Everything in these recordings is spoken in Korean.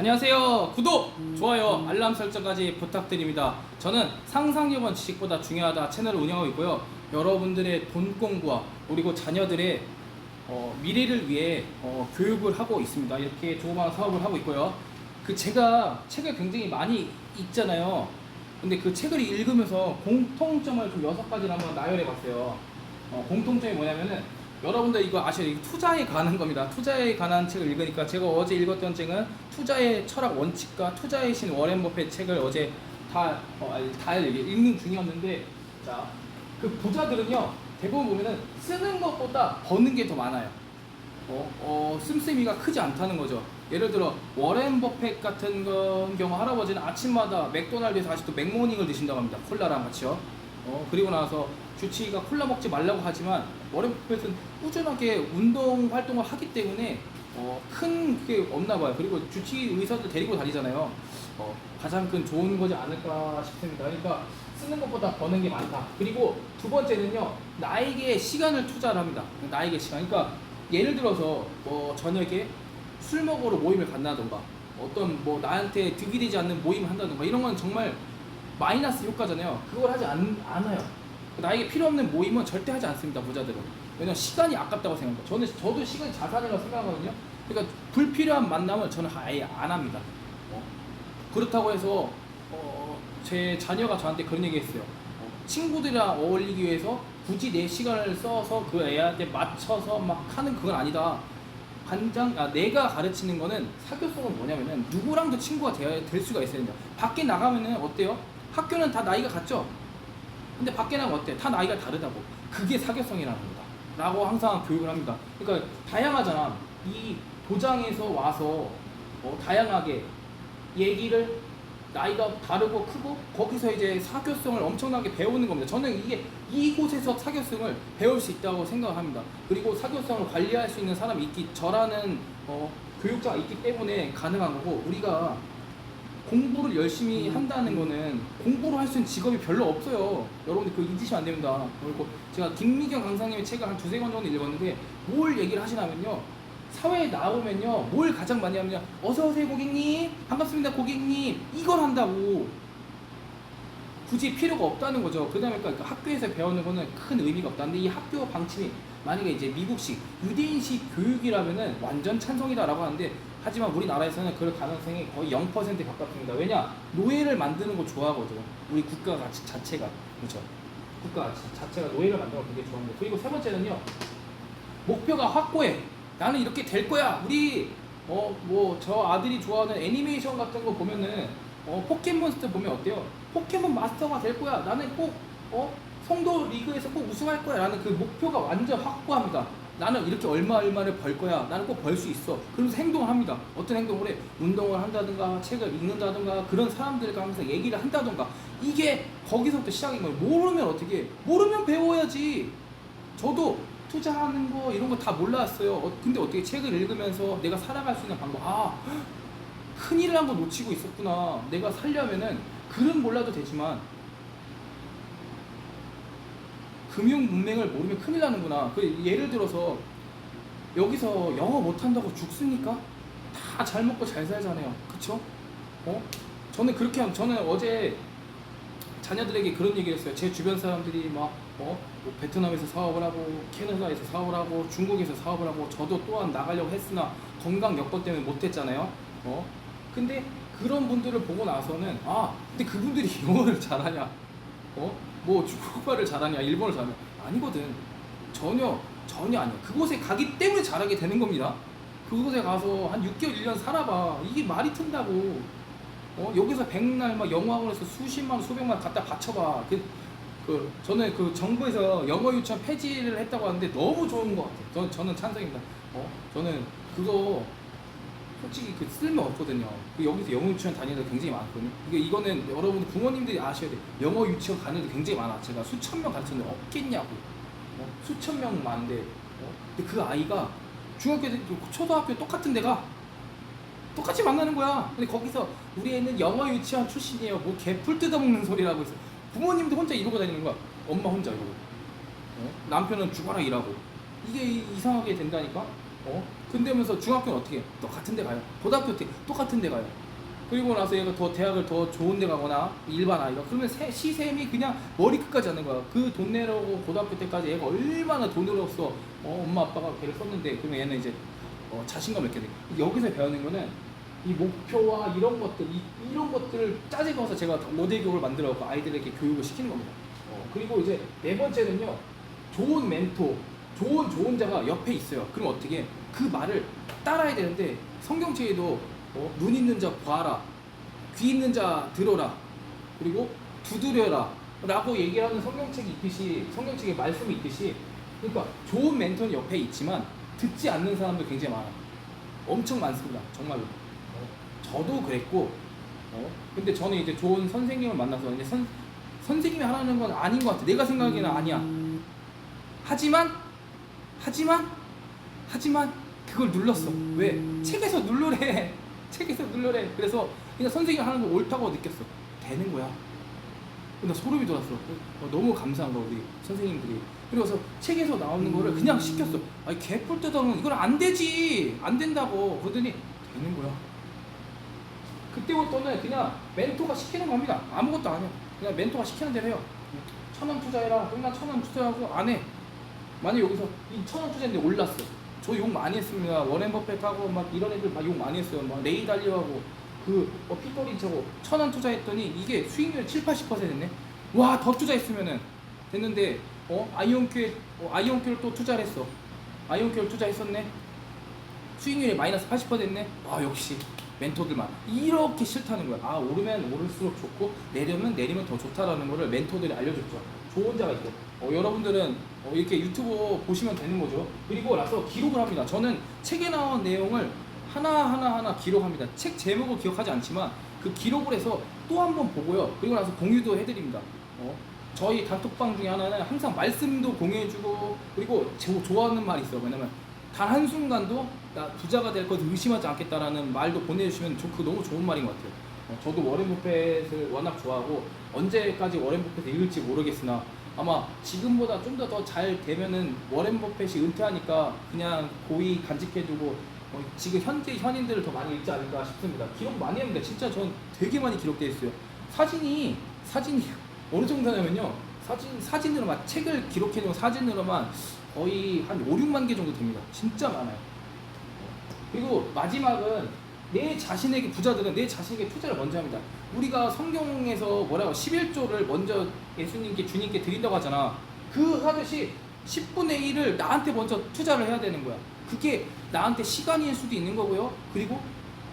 안녕하세요. 구독, 좋아요, 알람 설정까지 부탁드립니다. 저는 상상력은 지식보다 중요하다 채널을 운영하고 있고요. 여러분들의 돈 공부와 그리고 자녀들의 어, 미래를 위해 어, 교육을 하고 있습니다. 이렇게 조그마한 사업을 하고 있고요. 그 제가 책을 굉장히 많이 읽잖아요. 근데 그 책을 읽으면서 공통점을 좀 여섯 가지를 한번 나열해 봤어요. 어, 공통점이 뭐냐면은 여러분들 이거 아셔야 돼요. 투자에 관한 겁니다. 투자에 관한 책을 읽으니까 제가 어제 읽었던 책은 투자의 철학 원칙과 투자의 신 워렌 버핏 책을 어제 다, 어, 다 읽는 중이었는데 자, 그 부자들은요 대부분 보면은 쓰는 것보다 버는 게 더 많아요. 어, 어, 씀씀이가 크지 않다는 거죠. 예를 들어 워렌 버핏 같은 건 경우 할아버지는 아침마다 맥도날드에서 아직도 맥모닝을 드신다고 합니다. 콜라랑 같이요. 어, 그리고 나서 주치의가 콜라 먹지 말라고 하지만 워렌 버핏은 꾸준하게 운동 활동을 하기 때문에 어, 큰 그게 없나 봐요. 그리고 주치의 의사들 데리고 다니잖아요. 어, 가장 큰 좋은 거지 않을까 싶습니다. 그러니까 쓰는 것보다 버는 게 많다. 그리고 두 번째는요, 나에게 시간을 투자를 합니다. 나에게 시간. 그러니까 예를 들어서 뭐 저녁에 술 먹으러 모임을 간다던가 어떤 뭐 나한테 득이 되지 않는 모임을 한다던가 이런 건 정말 마이너스 효과잖아요. 그걸 하지 않, 않아요. 나에게 필요 없는 모임은 절대 하지 않습니다. 부자들은. 왜냐면 시간이 아깝다고 생각해요. 저는 저도 시간이 자산이라고 생각하거든요. 그러니까 불필요한 만남을 저는 아예 안 합니다. 어. 그렇다고 해서 어, 제 자녀가 저한테 그런 얘기 했어요. 어, 친구들이랑 어울리기 위해서 굳이 내 시간을 써서 그 애한테 맞춰서 막 하는 그건 아니다. 반장, 아, 내가 가르치는 거는 사교성은 뭐냐면은 누구랑도 친구가 돼야 될 수가 있어야 된다. 밖에 나가면은 어때요? 학교는 다 나이가 같죠? 근데 밖에 나가면 어때? 다 나이가 다르다고. 그게 사교성이라는 거다. 라고 항상 교육을 합니다. 그러니까 다양하잖아. 이 도장에서 와서 어, 다양하게 얘기를 나이가 다르고 크고 거기서 이제 사교성을 엄청나게 배우는 겁니다. 저는 이게 이곳에서 사교성을 배울 수 있다고 생각합니다. 그리고 사교성을 관리할 수 있는 사람이 있기 저라는 어, 교육자가 있기 때문에 가능한 거고 우리가 공부를 열심히 한다는 거는 공부로 할 수 있는 직업이 별로 없어요. 여러분들 그거 잊으시면 안 됩니다. 그리고 제가 김미경 강사님의 책을 한 두세 권 정도 읽었는데 뭘 얘기를 하시냐면요. 사회에 나오면요. 뭘 가장 많이 하면요. 어서오세요 고객님. 반갑습니다 고객님. 이걸 한다고. 굳이 필요가 없다는 거죠. 그 다음에 그러니까 학교에서 배우는 거는 큰 의미가 없다. 근데 이 학교 방침이 만약에 이제 미국식 유대인식 교육이라면은 완전 찬성이다라고 하는데 하지만 우리나라에서는 그럴 가능성이 거의 0% 가깝습니다. 왜냐 노예를 만드는 거 좋아하거든. 우리 국가 가치 자체가 그렇죠. 국가 가치 자체가 노예를 만드는 거 굉장히 좋아합니다. 그리고 세 번째는요. 목표가 확고해. 나는 이렇게 될 거야. 우리 어 뭐 저 아들이 좋아하는 애니메이션 같은 거 보면은 어 포켓몬스터 보면 어때요? 포켓몬 마스터가 될 거야. 나는 꼭어 성도 리그에서 꼭 우승할 거야. 라는 그 목표가 완전 확고합니다. 나는 이렇게 얼마 얼마를 벌 거야. 나는 꼭 벌 수 있어. 그러면서 행동을 합니다. 어떤 행동을 해? 운동을 한다든가 책을 읽는다든가 그런 사람들과 항상 얘기를 한다든가 이게 거기서부터 시작인 거예요. 모르면 어떻게? 해? 모르면 배워야지. 저도 투자하는 거 이런 거 다 몰랐어요. 어, 근데 어떻게 책을 읽으면서 내가 살아갈 수 있는 방법 아 큰일을 한번 놓치고 있었구나. 내가 살려면은 글은 몰라도 되지만 금융 문맹을 모르면 큰일 나는구나. 그 예를 들어서 여기서 영어 못한다고 죽습니까? 다 잘 먹고 잘 살잖아요. 그쵸? 어? 저는 그렇게 함 저는 어제 자녀들에게 그런 얘기를 했어요. 제 주변 사람들이 막, 어, 뭐 베트남에서 사업을 하고, 캐나다에서 사업을 하고, 중국에서 사업을 하고, 저도 또한 나가려고 했으나 건강 여건 때문에 못했잖아요. 어? 근데 그런 분들을 보고 나서는, 아, 근데 그분들이 영어를 잘하냐? 어? 뭐 중국어를 잘하냐? 일본어를 잘하냐? 아니거든. 전혀, 전혀 아니야. 그곳에 가기 때문에 잘하게 되는 겁니다. 그곳에 가서 한 6개월, 1년 살아봐. 이게 말이 튼다고. 어, 여기서 백날 막 영어학원에서 수십만 원, 수백만 원 갖다 바쳐봐. 그, 그, 저는 그 정부에서 영어 유치원 폐지를 했다고 하는데 너무 좋은 것 같아요. 저, 저는 찬성입니다. 어, 저는 그거 솔직히 그 쓸모 없거든요. 그 여기서 영어 유치원 다니는 애 굉장히 많거든요. 이게 이거는 여러분 부모님들이 아셔야 돼. 영어 유치원 가는 애 굉장히 많아. 제가 수천 명 가르쳤는데 없겠냐고. 어, 수천 명 많은데. 어? 근데 그 아이가 중학교, 때, 초등학교 똑같은 데가 똑같이 만나는 거야. 근데 거기서 우리 애는 영어 유치원 출신이에요. 뭐 개풀 뜯어먹는 소리라고 해서 부모님도 혼자 이러고 다니는 거야. 엄마 혼자 이러고. 어? 남편은 죽어라 일하고. 이게 이- 이상하게 된다니까. 어? 근데면서 중학교는 어떻게 해? 또 같은 데 가요. 고등학교 때 똑같은 데 가요. 그리고 나서 얘가 더 대학을 더 좋은 데 가거나 일반 아이가 그러면 세- 시샘이 그냥 머리 끝까지 하는 거야. 그 돈 내라고 고등학교 때까지 얘가 얼마나 없어. 어, 엄마 아빠가 걔를 썼는데 그러면 얘는 이제 어, 자신감 있게 돼. 여기서 배우는 거는 이 목표와 이런 것들, 이, 이런 것들을 짜집어서 제가 모델 교육을 만들어 갖고 아이들에게 교육을 시키는 겁니다. 어, 그리고 이제 네 번째는요, 좋은 멘토, 좋은 조언자가 옆에 있어요. 그럼 어떻게? 해? 그 말을 따라야 되는데 성경책에도 어, 눈 있는 자 봐라, 귀 있는 자 들어라, 그리고 두드려라. 라고 얘기하는 성경책이 있듯이 성경책에 말씀이 있듯이 그러니까 좋은 멘토는 옆에 있지만 듣지 않는 사람도 굉장히 많아요. 엄청 많습니다. 정말로. 어, 저도 그랬고 어, 근데 저는 이제 좋은 선생님을 만나서 이제 선, 선생님이 하라는 건 아닌 것 같아. 내가 생각에는 아니야. 하지만 하지만 하지만 그걸 눌렀어. 왜? 책에서 누르래. 책에서 누르래. 그래서 그냥 선생님 하는 거 옳다고 느꼈어. 되는 거야. 나 소름이 돋았어. 어, 너무 감사한 거 우리 선생님들이. 그래서 책에서 나오는 거를 그냥 시켰어. 아니 개뿔 뜯어는 이건 안 되지. 안 된다고. 그러더니 되는 거야. 그때부터는 그냥 멘토가 시키는 겁니다. 아무것도 안 해요. 그냥 멘토가 시키는 대로 해요. 천 원 투자해라. 그럼 나 천 원 투자하고 안 해. 만약 여기서 이 천 원 투자했는데 올랐어. 저 욕 많이 했습니다. 워렌 버핏하고 막 이런 애들 막 욕 많이 했어요. 막 레이 달리오하고 그 어, 피터리처고 천원 투자했더니 이게 수익률 7, 80% 됐네. 와 더 투자했으면은 됐는데 어 아이온큐에 어, 아이온큐를 또 투자를 했어. 아이온큐를 투자했었네. 수익률이 마이너스 80% 됐네. 아 역시 멘토들만 이렇게 싫다는 거야. 아 오르면 오를수록 좋고 내리면 내리면 더 좋다라는 거를 멘토들이 알려줬죠. 좋은 자가 있고 어, 여러분들은 어, 이렇게 유튜브 보시면 되는 거죠. 그리고 나서 기록을 합니다. 저는 책에 나온 내용을 하나 하나 하나 기록합니다. 책 제목을 기억하지 않지만 그 기록을 해서 또 한 번 보고요. 그리고 나서 공유도 해드립니다. 어, 저희 단톡방 중에 하나는 항상 말씀도 공유해주고 그리고 저 좋아하는 말이 있어요. 왜냐면 단 한순간도 나 부자가 될 것을 의심하지 않겠다라는 말도 보내주시면 저 그거 너무 좋은 말인 것 같아요. 어, 저도 워렌 버핏을 워낙 좋아하고 언제까지 워렌 버핏을 읽을지 모르겠으나 아마 지금보다 좀 더 더 잘 되면은 워렌 버핏이 은퇴하니까 그냥 고이 간직해두고 어, 지금 현재 현인들을 더 많이 읽지 않을까 싶습니다. 기록 많이 했는데 진짜 전 되게 많이 기록돼 있어요. 사진이 사진이 어느 정도냐면요. 사진 사진으로 만 책을 기록해 놓은 사진으로만 거의 한 5, 6만 개 정도 됩니다. 진짜 많아요. 그리고 마지막은 내 자신에게 부자들은 내 자신에게 투자를 먼저 합니다. 우리가 성경에서 뭐라고 11조를 먼저 예수님께 주님께 드린다고 하잖아. 그 하듯이 10분의 1을 나한테 먼저 투자를 해야 되는 거야. 그게 나한테 시간일 수도 있는 거고요. 그리고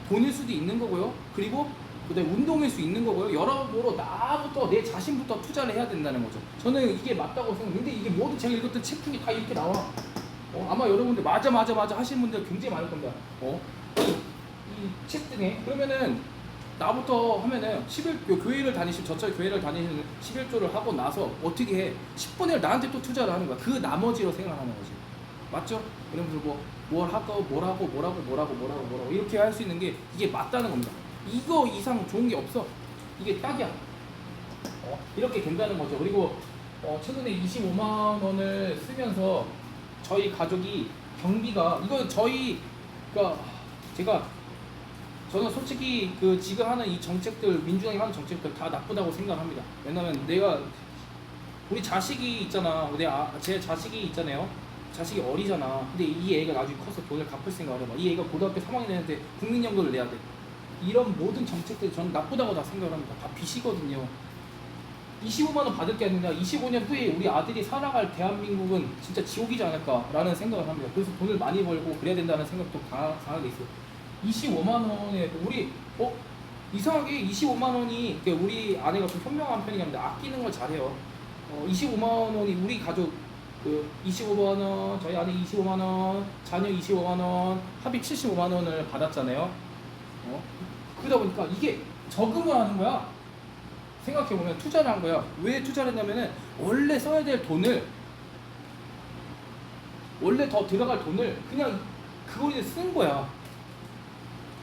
돈일 수도 있는 거고요. 그리고 그다음에 운동일 수 있는 거고요. 여러모로 나부터 내 자신부터 투자를 해야 된다는 거죠. 저는 이게 맞다고 생각해요. 근데 이게 모두 제가 읽었던 책 중에 다 이렇게 나와. 어, 아마 여러분들 맞아 맞아 맞아 하시는 분들 굉장히 많을 겁니다. 어? 이책 중에 그러면은 나부터 하면은 11요 교회를 다니시 저처 교회를 다니시는 11조를 하고 나서 어떻게 해? 10분의 1 나한테 또 투자를 하는 거야. 그 나머지로 생각하는 거지. 맞죠? 그러면서 뭐, 뭘 하고, 뭘 하고, 뭐라고, 뭐라고, 뭐라고, 뭐라고, 이렇게 할 수 있는 게 이게 맞다는 겁니다. 이거 이상 좋은 게 없어. 이게 딱이야. 어, 이렇게 된다는 거죠. 그리고 어, 최근에 25만 원을 쓰면서 저희 가족이 경비가 이거 저희 그러니까 제가 저는 솔직히 그 지금 하는 이 정책들 민주당이 하는 정책들 다 나쁘다고 생각합니다. 왜냐면 내가 우리 자식이 있잖아. 내 아, 제 자식이 있잖아요. 자식이 어리잖아. 근데 이 애가 나중에 커서 돈을 갚을 생각을 해봐. 이 애가 고등학교 3학년 되는데 국민연금을 내야 돼. 이런 모든 정책들이 저는 나쁘다고 다 생각을 합니다. 다 빚이거든요. 25만 원 받을 게 아니라 25년 후에 우리 아들이 살아갈 대한민국은 진짜 지옥이지 않을까라는 생각을 합니다. 그래서 돈을 많이 벌고 그래야 된다는 생각도 강- 강하게 있어요. 25만 원에 우리 어 이상하게 25만 원이 그러니까 우리 아내가 좀 현명한 편이긴 한데 아끼는 걸 잘해요. 어 25만 원이 우리 가족 그 25만 원 저희 아내 25만 원 자녀 25만 원 합의 75만 원을 받았잖아요. 어 그러다 보니까 이게 저금을 하는 거야. 생각해 보면 투자를 한 거야. 왜 투자를 했냐면은 원래 써야 될 돈을 원래 더 들어갈 돈을 그냥 그거에 쓴 거야.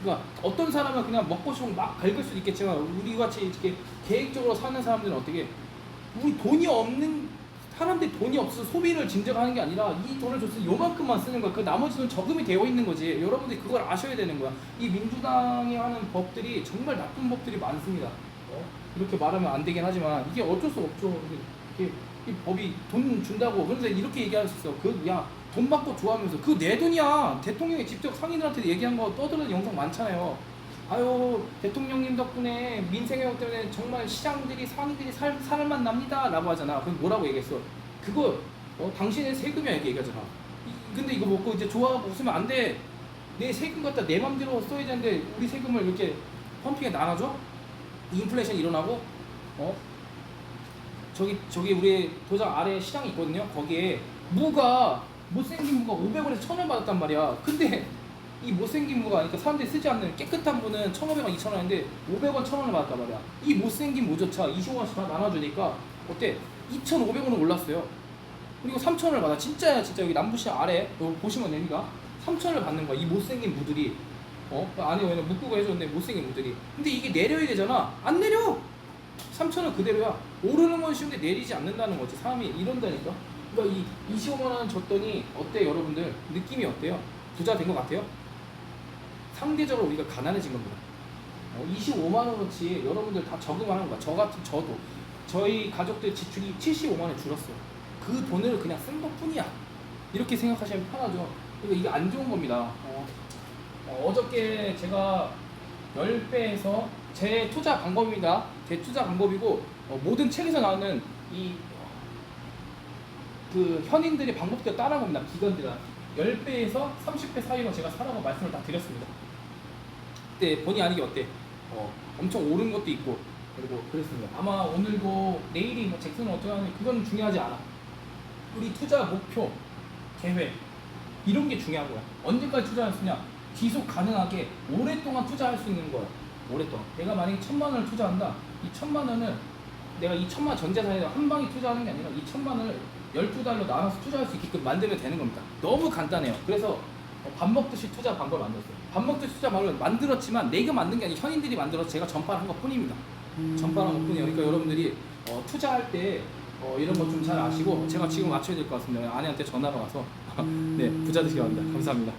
그러니까 어떤 사람은 그냥 먹고 싶으면 막 긁을 수도 있겠지만 우리 같이 이렇게 계획적으로 사는 사람들은 어떻게 우리 돈이 없는 사람들이 돈이 없어서 소비를 진정하는 게 아니라 이 돈을 때 요만큼만 쓰는 거야. 그 나머지 돈 저금이 되어 있는 거지. 여러분들이 그걸 아셔야 되는 거야. 이 민주당이 하는 법들이 정말 나쁜 법들이 많습니다. 어? 이렇게 말하면 안 되긴 하지만 이게 어쩔 수 없죠. 이게, 이 법이 돈 준다고 그런데 이렇게 얘기할 수 있어. 그 야 돈 받고 좋아하면서. 그 내 돈이야. 대통령이 직접 상인들한테 얘기한 거 떠드는 영상 많잖아요. 아유 대통령님 덕분에 민생회복 때문에 정말 시장들이 상인들이 살, 살만 납니다. 라고 하잖아. 그럼 뭐라고 얘기했어? 그거 어, 당신의 세금이야. 이렇게 얘기하잖아. 이- 근데 이거 먹고 이제 좋아하고 웃으면 안돼 내 세금 갖다 내 맘대로 써야 되는데 우리 세금을 이렇게 펌핑에 나눠줘? 인플레이션 일어나고? 어? 저기 저기 우리 도장 아래 시장이 있거든요. 거기에 무가 못생긴 무가 500원에서 1000원 받았단 말이야 근데 이 못생긴 무가 그러니까 사람들이 쓰지 않는 깨끗한 무는 1,500원, 2,000원인데 500원, 1,000원을 받았단 말이야. 이 못생긴 무조차 25원씩 다 나눠주니까 어때? 2,500원은 올랐어요. 그리고 3,000원을 받아. 진짜야, 진짜 여기 남부시장 아래 보시면 됩니다. 3,000원을 받는 거야. 이 못생긴 무들이. 어? 그 안에 왜냐 묶고 해줬는데 못생긴 무들이. 근데 이게 내려야 되잖아. 안 내려. 3,000원 그대로야. 오르는 건 쉬운데 내리지 않는다는 거지. 사람이 이런다니까. 그러니까 이 25만 원 줬더니 어때 여러분들? 느낌이 어때요? 부자 된 것 같아요? 상대적으로 우리가 가난해진 겁니다. 어, 25만 원어치 여러분들 다 저금하는 거야. 저 같은 저도 저희 가족들 지출이 75만 원 줄었어요. 그 돈을 그냥 쓴 것뿐이야. 이렇게 생각하시면 편하죠. 그러니까 이게 안 좋은 겁니다. 어, 저께 제가 10배에서 제 투자 방법입니다. 제 투자 방법이고 어, 모든 책에서 나오는 이 그 현인들의 방법대로 따라봅니다. 기관들은 10배에서 30배 사이로 제가 사라고 말씀을 다 드렸습니다. 그때 본의 아니게 어때? 어, 엄청 오른 것도 있고 그리고 그랬습니다. 아마 오늘도 내일이 뭐 잭슨은 어떻게 하는 그건 중요하지 않아. 우리 투자 목표, 계획 이런 게 중요한 거야. 언제까지 투자할 수 있냐? 지속 가능하게 오랫동안 투자할 수 있는 거야. 오랫동안. 내가 만약에 천만 원을 투자한다. 이 천만 원을 내가 이 천만 전 재산에 한 방에 투자하는 게 아니라 이 천만 원을 12달로 나눠서 투자할 수 있게끔 만들면 되는 겁니다. 너무 간단해요. 그래서 밥 먹듯이 투자 방법을 만들었어요. 밥 먹듯이 투자 방법을 만들었지만 내가 만든 게 아니라 현인들이 만들어서 제가 전파를 한 것 뿐입니다. 전파한 것 뿐이에요. 그러니까 여러분들이 어, 투자할 때 어, 이런 것 좀 잘 아시고 제가 지금 맞춰야 될 것 같습니다. 아내한테 전화가 와서 네 부자 되시기 바랍니다. 감사합니다.